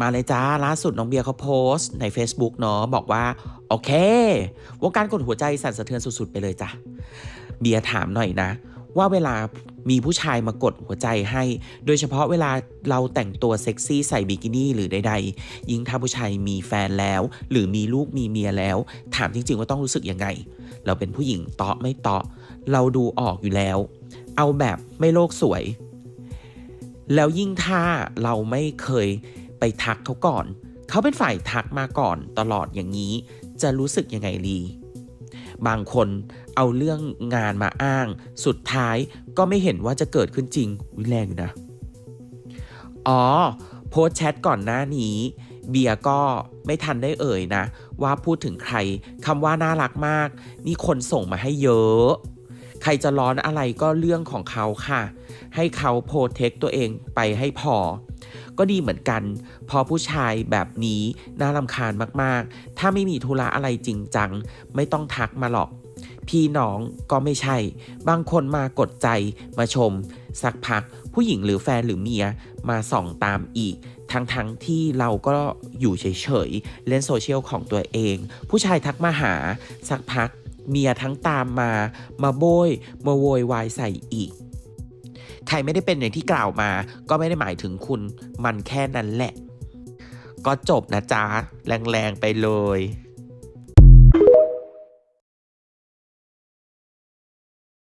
มาเลยจ้าล่าสุดน้องเบียร์เขาโพสต์ใน Facebook เนาะบอกว่า โอเค วงการกดหัวใจสั่นสะเทือนสุดๆ ไปเลยจ้ะ เบียร์ถามหน่อยนะ ว่าเวลามีผู้ชายมากดหัวใจให้ โดยเฉพาะเวลาเราแต่งตัวเซ็กซี่ใส่บิกินี่หรือใดๆ ยิ่งถ้าผู้ชายมีแฟนแล้ว หรือมีลูกมีเมียแล้ว ถามจริงๆว่าต้องรู้สึกยังไง เราเป็นผู้หญิงเตาะไม่เตาะ เราดูออกอยู่แล้ว เอาแบบไม่โลกสวย แล้วยิ่งถ้าเราไม่เคย ไปทักเขาก่อน เขาเป็นฝ่ายทักมาก่อนตลอดอย่างนี้ จะรู้สึกยังไงดีบางคนเอาเรื่องงานมาอ้าง สุดท้ายก็ไม่เห็นว่าจะเกิดขึ้นจริงวิแรงอยู่นะ อ๋อ โพสแชทก่อนหน้านี้ เบียร์ก็ไม่ทันได้เอ่ยนะ ว่าพูดถึงใครคำว่าน่ารักมาก นี่คนส่งมาให้เยอะ ใครจะร้อนอะไรก็เรื่องของเขาค่ะ ให้เขาโปรเทคตัวเองไปให้พอ ก็ดีเหมือนกัน พอผู้ชายแบบนี้น่ารำคาญมากๆ ถ้าไม่มีธุระอะไรจริงจัง ไม่ต้องทักมาหรอก พี่น้องก็ไม่ใช่ บางคนมากดใจมาชม สักพักผู้หญิงหรือแฟนหรือเมียมาส่องตามอีก ทั้งๆทที่เราก็อยู่เฉยๆ เล่นโซเชียลของตัวเอง ผู้ชายทักมาหา สักพักเมียทั้งตามมา มาโบยมาโวยวายใส่อีก ใครไม่ได้เป็นอย่างที่กล่าวมา ก็ไม่ได้หมายถึงคุณมันแค่นั้นแหละ ก็จบนะจ๊ะ แรงๆไปเลย